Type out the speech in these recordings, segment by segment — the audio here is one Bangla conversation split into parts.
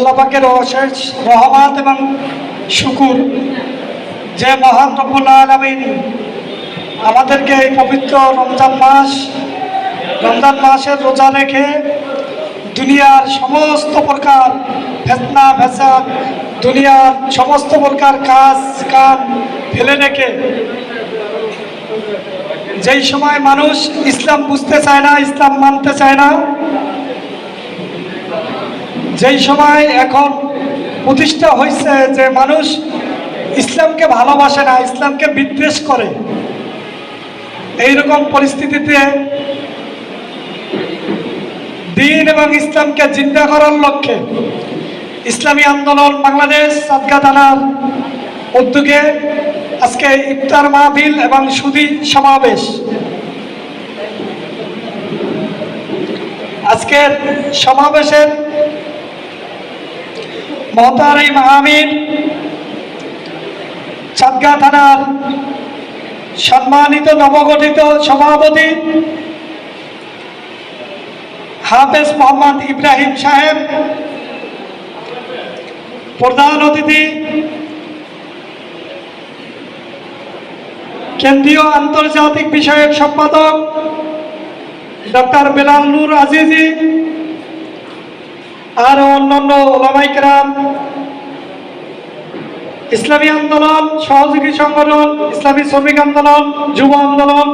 আল্লাহ পাকের অশেষ রহমত এবং শুকুর যে মহান রব্বুল আলমিন আমাদেরকে এই পবিত্র রমজান মাস, রমজান মাসের রোজা রেখে দুনিয়ার সমস্ত প্রকার ফেতনা ফেসাদ দুনিয়ার সমস্ত প্রকার কাজ, কাম ফেলে রেখে যেই সময় মানুষ ইসলাম বুঝতে চায় না, ইসলাম মানতে চায় না যেই সময় এখন প্রতিষ্ঠা হয়েছে যে মানুষ ইসলামকে ভালোবাসে না, ইসলামকে বিদ্বেষ করে, এইরকম পরিস্থিতিতে দিন এবং ইসলামকে জিন্দা করার লক্ষ্যে ইসলামী আন্দোলন বাংলাদেশ সাদগা থানার উদ্যোগে আজকে ইফতার মাহফিল এবং সুদী সমাবেশ। আজকের সমাবেশের মহতারিম আমির চাঁদগা থানার সম্মানিত নবগঠিত সভাপতি হাফেজ মোহাম্মদ ইব্রাহিম সাহেব, প্রধান অতিথি, কেন্দ্রীয় আন্তর্জাতিক বিষয়ক সম্পাদক ডক্টর বেলাল নূর আজিজি আর অন্যান্য ওলামাইকরাম ইসলামী আন্দোলন, সহযোগী সংগঠন, ইসলামী শ্রমিক আন্দোলন, যুব আন্দোলন,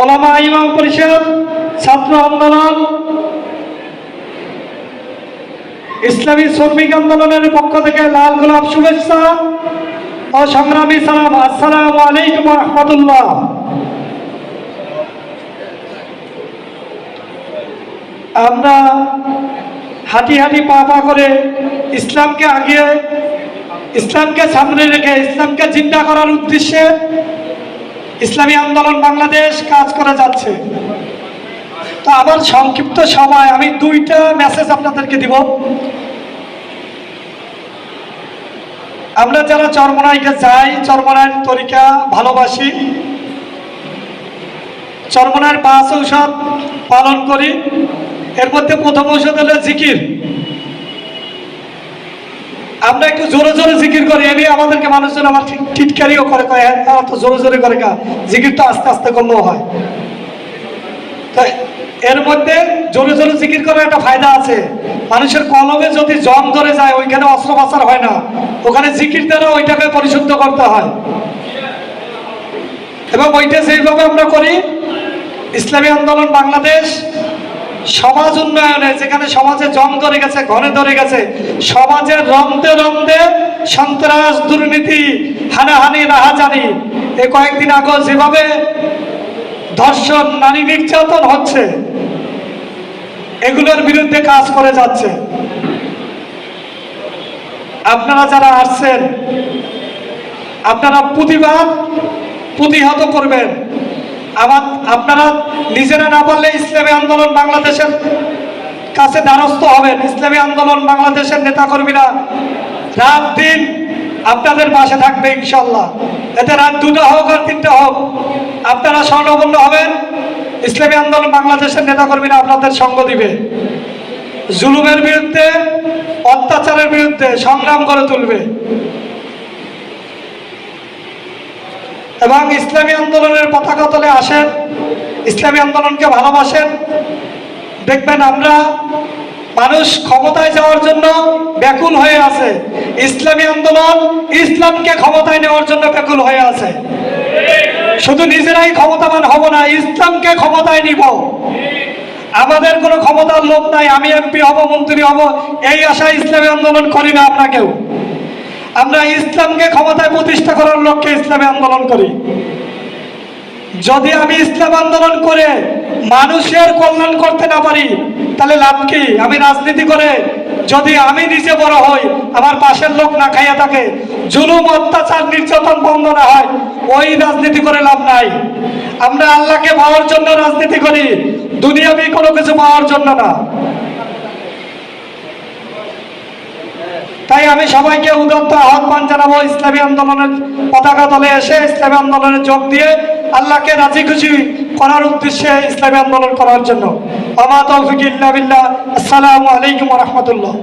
ওলামা ইমাম পরিষদ, ছাত্র আন্দোলন, ইসলামী শ্রমিক আন্দোলনের পক্ষ থেকে লাল গোলাপ শুভেচ্ছা ও সংগ্রামী সালাম। আসসালামু আলাইকুম রহমতুল্লাহ। আমরা হাঁটি হাঁটি পা পা করে ইসলামকে আগে ইসলামকে সামনে রেখে, ইসলামকে চিন্তা করার উদ্দেশ্যে ইসলামী আন্দোলন বাংলাদেশ কাজ করে যাচ্ছে। তো আমার সংক্ষিপ্ত সময়, আমি দুইটা মেসেজ আপনাদেরকে দিব। আমরা যারা চরমনাইকে যাই চরমনাইয়ের তরিকা ভালোবাসি চরমনার পাঁচ ঔষধ পালন করি। এর মধ্যে প্রথম ঔষধ হলো জিকির। আমরা একটু জোরে জোরে জিকির করি এমনি আমাদেরকে মানুষজন আমার টিটকারিও করে, কয় হ্যাঁ তারা তো জোরে জোরে করে কা জিকির তো আস্তে আস্তে করলেও হয়। তো এর মধ্যে জোরে জোরে জিকির করার একটা ফায়দা আছে। মানুষের কলমে যদি জম ধরে যায়, ওইখানে অস্ত্রোপচার হয় না। ওখানে জিকির দ্বারা ওইটাকে পরিশুদ্ধ করতে হয়। এবং ওইটা যেইভাবে আমরা করি, ইসলামী আন্দোলন বাংলাদেশ সমাজ উন্নয়নে, যেখানে সমাজে জম ধরে গেছে ঘরে ধরে গেছে সমাজের রমতে রমতে সন্ত্রাস, দুর্নীতি, হানাহানি রাহাজানি এ কয়েকদিন আগে যেভাবে ধর্ষণ, নারী নির্যাতন হচ্ছে, এগুলোর বিরুদ্ধে কাজ করে যাচ্ছে। আপনারা যারা আসছেন, আপনারা প্রতিবাদ প্রতিহত করবেন। আমার আপনারা নিজেরা না বললে ইসলামী আন্দোলন বাংলাদেশের কাছে দ্বারস্থ হবেন। ইসলামী আন্দোলন বাংলাদেশের নেতাকর্মীরা রাত দিন আপনাদের পাশে থাকবে ইনশাল্লাহ এতে রাত দুটা হোক আর তিনটা হোক আপনারা স্বর্ণপন্ন হবেন। ইসলামী আন্দোলন বাংলাদেশের নেতাকর্মীরা আপনাদের সঙ্গ দিবে। জুলুমের বিরুদ্ধে, অত্যাচারের বিরুদ্ধে সংগ্রাম করে তুলবে। এবং ইসলামী আন্দোলনের পতাকা তলে আসেন। ইসলামী আন্দোলনকে ভালোবাসেন। দেখবেন আমরা মানুষ ক্ষমতায় যাওয়ার জন্য ব্যাকুল হয়ে আছে। ইসলামী আন্দোলন ইসলামকে ক্ষমতায় নেওয়ার জন্য ব্যাকুল হয়ে আছে। শুধু নিজেরাই ক্ষমতাবান হব না, ইসলামকে ক্ষমতায় নিব। আমাদের কোনো ক্ষমতার লোভ নাই, আমি এমপি হব, মন্ত্রী হব, এই আশায় ইসলামী আন্দোলন করি না আপনাকেও। আমরা ইসলামকে ক্ষমতায় প্রতিষ্ঠা করার লক্ষ্যে ইসলামী আন্দোলন করি। যদি আমি ইসলাম আন্দোলন করে মানুষের কল্যাণ করতে না পারি, তাহলে লাভ কি? আমি রাজনীতি করে যদি আমি নিজে বড় হই, আমার পাশের লোক না খাইয়া থাকে, জুলুম, অত্যাচার, নির্যাতন বন্ধ না হয়, ওই রাজনীতি করে লাভ নাই। আমরা আল্লাহকে পাওয়ার জন্য রাজনীতি করি, দুনিয়াবি কোনো কিছু পাওয়ার জন্য না। তাই আমি সবাইকে উদত্ত আহ্বান জানাব, ইসলামী আন্দোলনের পতাকা তলে এসে ইসলামী আন্দোলনে যোগ দিয়ে আল্লাহকে রাজি খুশি করার উদ্দেশ্যে ইসলামী আন্দোলন করার জন্য। আমার তৌফিক আসসালামু আলাইকুম রহমতুল্লাহ।